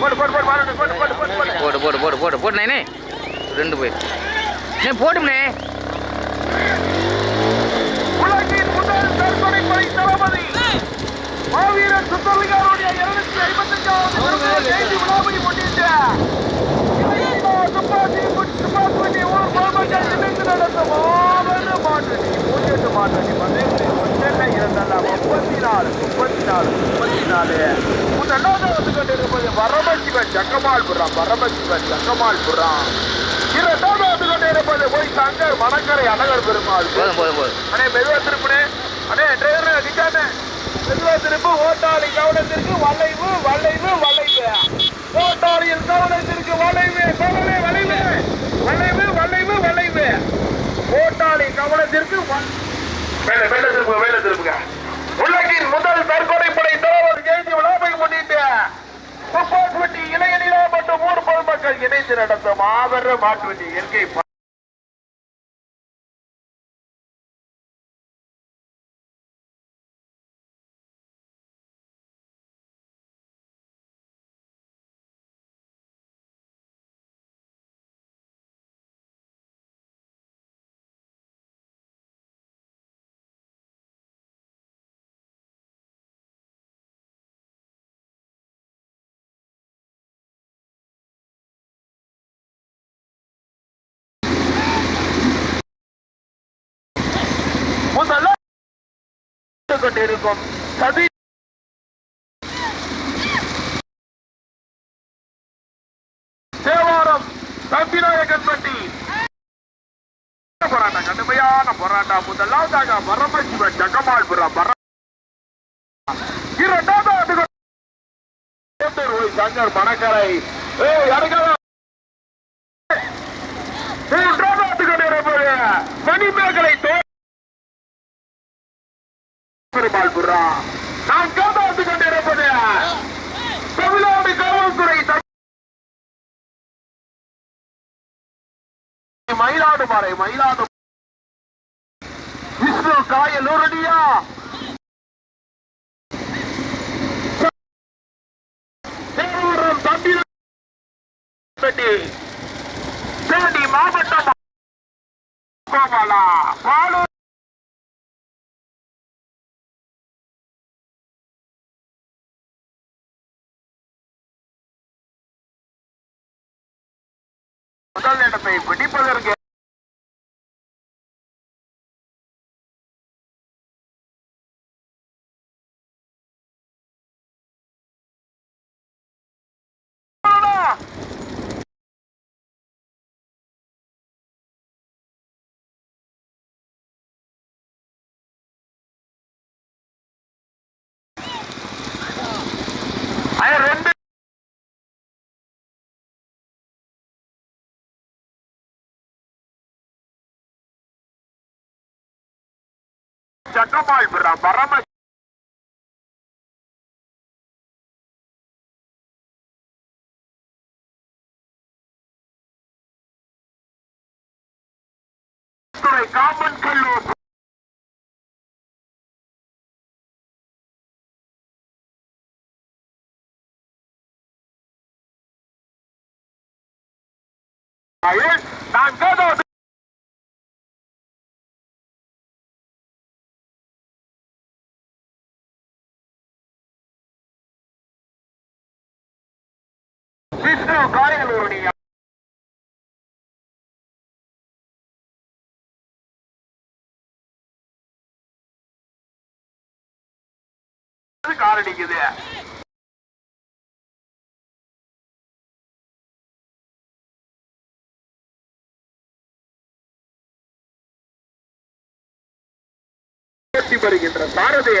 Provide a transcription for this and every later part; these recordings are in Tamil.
போடு போடு போடு வாழை போடு போடு போடு போடு. போடு போடு போடு போடு போடு நைனே ரெண்டு போய். நே போடும்னே. உலகின் முதல் தற்கொலை படை தளபதி மாவீரர் சுத்தலிங்காருடைய இருநூத்தி ஐம்பத்தஞ்சாவது ஜெயந்தி விழாவை முன்னிட்டு இளைஞா துப்பாக்கி முன் துப்பாக்கி வண்டி ஊர் பொதுமக்கள் இணைந்து நடந்த மாபெரும் மாற்றணி மூன்று மாற்றணி பதினெட்டு சென்னை இரண்டல்ல முப்பத்தி நாலு முப்பத்தி நாலு முப்பத்தி நாலு முதலாவது வந்து கொண்டிருப்பது வரமசிவன் ஜக்கமால்புரம் வரமசிவன் ஜக்கமால்புரம். இரண்டாவது வந்து போய் சங்கர் மணக்கரை அழகர் பெருமாள். அண்ணே மெதுவா திருப்புனே. அண்ணே டிரைவர் நிக்கானே மெதுவா திருப்பு. ஓட்டாளி கவனத்திற்கு வளைவு வளைவு வளைவு. ஓட்டாளியின் கவனத்திற்கு வளைவு கவலை வளைவு. வளைவு வளைவு வளைவு. ஓட்டாளி கவனத்திற்கு திருப்புங்க மேல திருப்புங்க. உலகின் முதல் தற்கொலை படை தளபதி ஜெயந்தி விழாவை முன்னிட்டு துப்பாக்குவட்டி இளைய நிலா மற்றும் ஊர் பொதுமக்கள் இணைந்து நடந்த மாபெரும் மாற்றுவண்டி இயற்கை கொண்டிருக்கும் சதி தேவாரம் தம்பிநாயகன்பட்டி போராட்டம் கடுமையான போராட்டம். முதலாவதாக வரமசிவன் ஜகமால்புரம் வர இரண்டாவது சங்கர் மணக்கரை ஏய் அடுக்கவா பெருமாள் புறா. நாம் கேட்டு வந்து கொண்டிருப்பது தமிழ்நாடு காவல்துறை மயிலாடுமறை மயிலாடு விஷ்ணு காயலூரடியா மாவட்டம் பாலூர் முதல் இடத்தை பிடிப்பதற்கு Chakabai Barama காமன் கல்லூர் நாங்கள் விஷ்ணு காரையலூருடைய கார் அடிக்குது வருகின்ற பாரதிய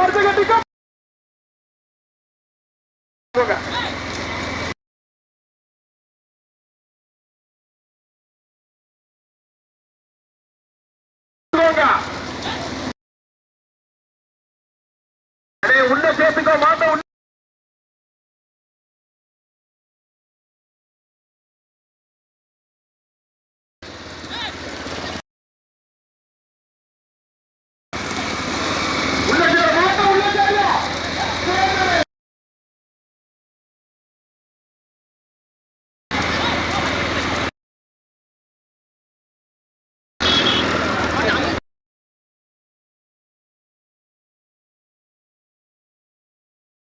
ਹਰ ਜਗ੍ਹਾ ਟਿਕਾ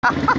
Yeah.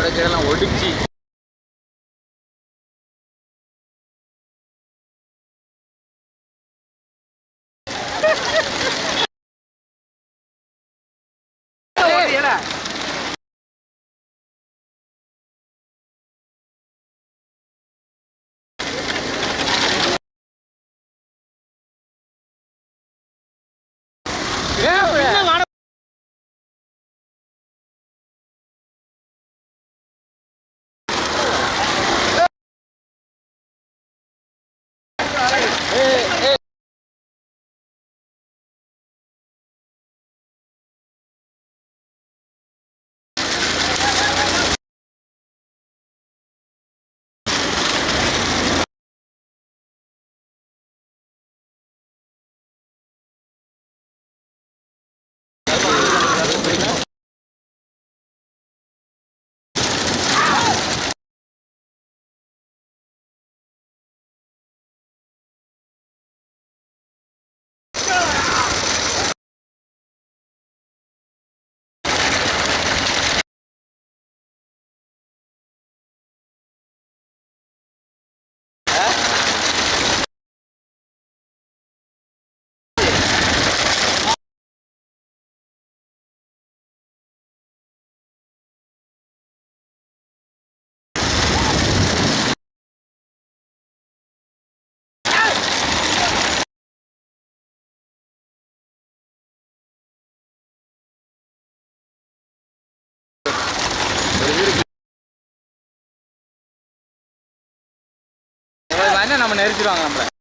ஓடச்செல்லாம் ஒடிச்சு நம்ம நெரிச்சிருவாங்க நம்மள.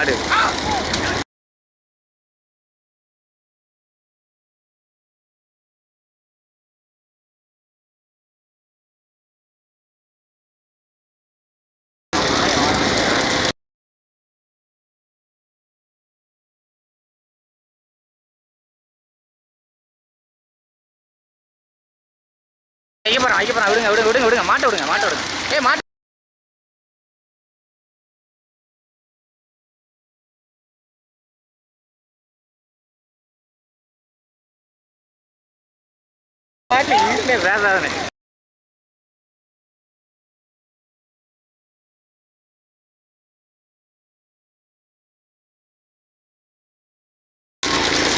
மாடு ஐயப்பரா ஐயப்பரா விடுங்க விடுங்க விடுங்க விடுங்க மாட்ட விடுங்க மாட்ட விடுங்க. ஏ மாட்ட பாட்டு இங்கே பேசாதனே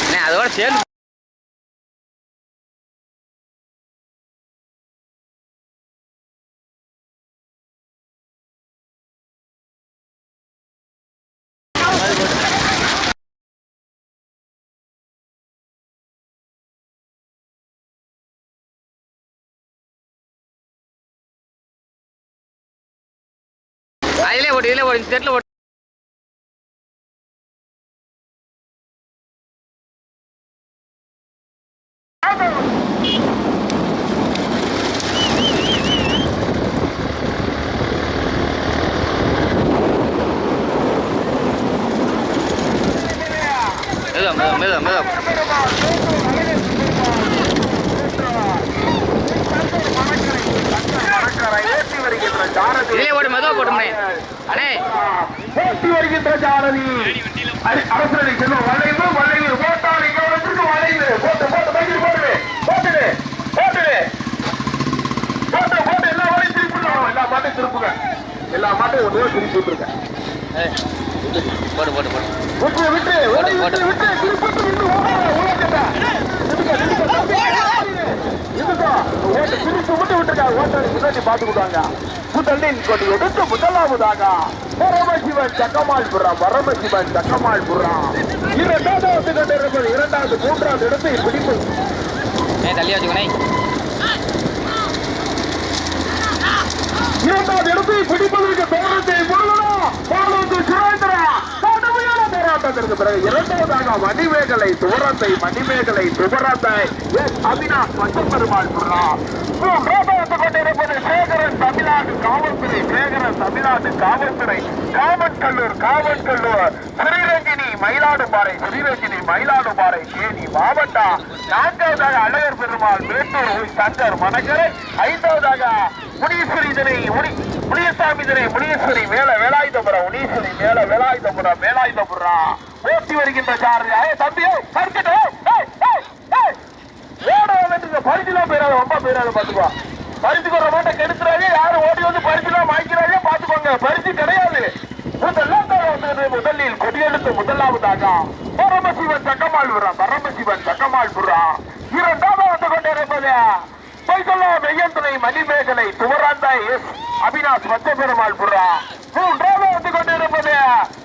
அண்ணே, அதிலே ஓட்டு இதிலே ஓட்டு செட்டில் ஓட்டு Mira, mira, mira மெதுவா ஏற்றி வருகின்ற ஜாரதி இதிலே ஓடு மெதுவா போட்டுமே அண்ணே போட்டி வருகின்ற அரி- அரசனை செல்லும் வளைவு வளைவு இங்க வச்சிருக்கு வளைவு போட்டு போட்டு பைக்கில் போட்டுடு போட்டுடு போட்டுடு போட்டு போட்டு எல்லா வளையும் திருப்பிடணும் எல்லா மாட்டையும் திருப்புங்க எல்லா மாட்டையும் ஒன்றே திருப்பி விட்டுருங்க ஏய், போடு போடு போடு விட்டு விட்டு விட்டு விட்டு திருப்பி விட்டு இதுக்கா இதுக்கா தம்பி இதுக்கா ஓட்டு விட்டு விட்டுருக்கா ஓட்டாளி முன்னாடி பார்த்துக்கிட்டாங்க முதலில் கொடி எடுத்து முதலாவதாக பரமசிவன் சக்கமால் புறா பரமசிவன் சக்கமால் இரண்டாவது கண்டிருப்பது இரண்டாவது மூன்றாவது இடத்தை பிடிப்பு தள்ளி வச்சுக்கணே இரண்டாவது இடத்தை பிடிப்பதற்கு தோரணத்தை முழுவதும் போராட்டத்திற்கு பிறகு இரண்டாவதாக மணிமேகலை துவரத்தை மணிமேகலை துவரத்தை. அவினாஷ் பச்சப்பெருமாள் புறா மூன்றாவது கொண்டிருப்பது சேகரன் தமிழ்நாடு காவல்துறை சேகரன் தமிழ்நாடு காவல்துறை. காவற்கல்லூர் காவற்கல்லூர் ஸ்ரீரஞ்சினி மயிலாடுபாறை ஸ்ரீரஞ்சினி மயிலாடுபாறை தேனி மாவட்டம். நான்காவதாக அழகர் பெருமாள் மேட்டூர் சங்கர் மணக்கரை. ஐந்தாவதாக முனீஸ்வரி தினை முனி முனியசாமி தினை முனீஸ்வரி மேல வேலாயுதபுரம் முனீஸ்வரி மேல வேலாயுதபுரம் வேலாயுதபுரம் ஓட்டி வருகின்ற சாரதி. ஏய் தம்பி ஏய், சறுக்கிட்டு, ஏய், ஏய், ஏய், ஏய். பரிசுலாம் போயிடாத ரொம்ப போயிடாத பாத்துக்கோ பரிசுக்கு வர மாட்டை கெடுத்துறாங்க யாரும் ஓடி வந்து பரிசுலாம் வாங்கிக்கிறாங்க பாத்துக்கோங்க பரிசு கிடையாது. முதல்லாம் தான் வந்தது முதலில் கொடியெடுத்து முதலாவதாக. பரமசிவன் சக்கமால் விடுறான் பரமசிவன் சக்கமால் விடுறான் இரண்டாவது வந்து கொண்டிருப்பது பொய்சல்லா மெய்யந்தனை மணிமேகலை துவராந்தாய் எஸ். அவினாஷ் பச்சபெருமாள் புறா. மூன்றாவது வந்து கொண்டிருப்பது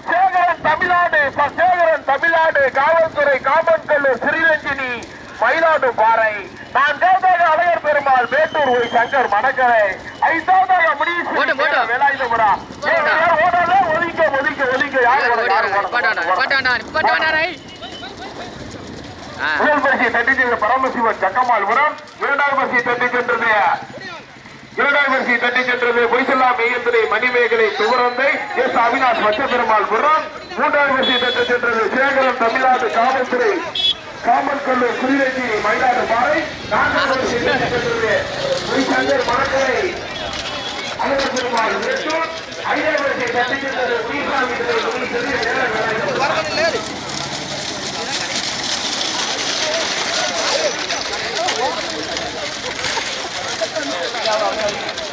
சேகரன் தமிழ்நாடு சேகரன் தமிழ்நாடு காவல்துறை காமன்கல்லூர் ஸ்ரீரஞ்சினி மயிலாடு பாறை. நான்காவதாக அழகர் பெருமாள் மேட்டூர் ஒய் சங்கர் மணக்கரை. ஐந்தாவதாக. முனீஸ்வரி வேலாயுதபுரா. ஓடாத ஒதுங்க ஒதுங்க ஒதுங்க யார் முதல் பரிசை தட்டி பரமசிவன் பரமசிவ சக்கமால்புரம் இரண்டாவது பரிசை தட்டி சென்றது இரண்டாவது பரிசை தட்டி பொய்சல்லா மெய்யத்திரை மணிமேகலை துவரந்தை எஸ் அவினாஷ் வச்சபெருமாள்புரம் மூன்றாவது பரிசை தட்டி சென்றது சேகரம் தமிழ்நாடு காவல்துறை காமன்கொள்ளு குறிவெட்டி மயிலாடு பாறை. நான்காவது பரிசை தட்டி சென்றது பொய்சங்கர் மணக்கரை பெருமாள் ஐந்தாவது பரிசை தட்டி சென்றது 压到这里。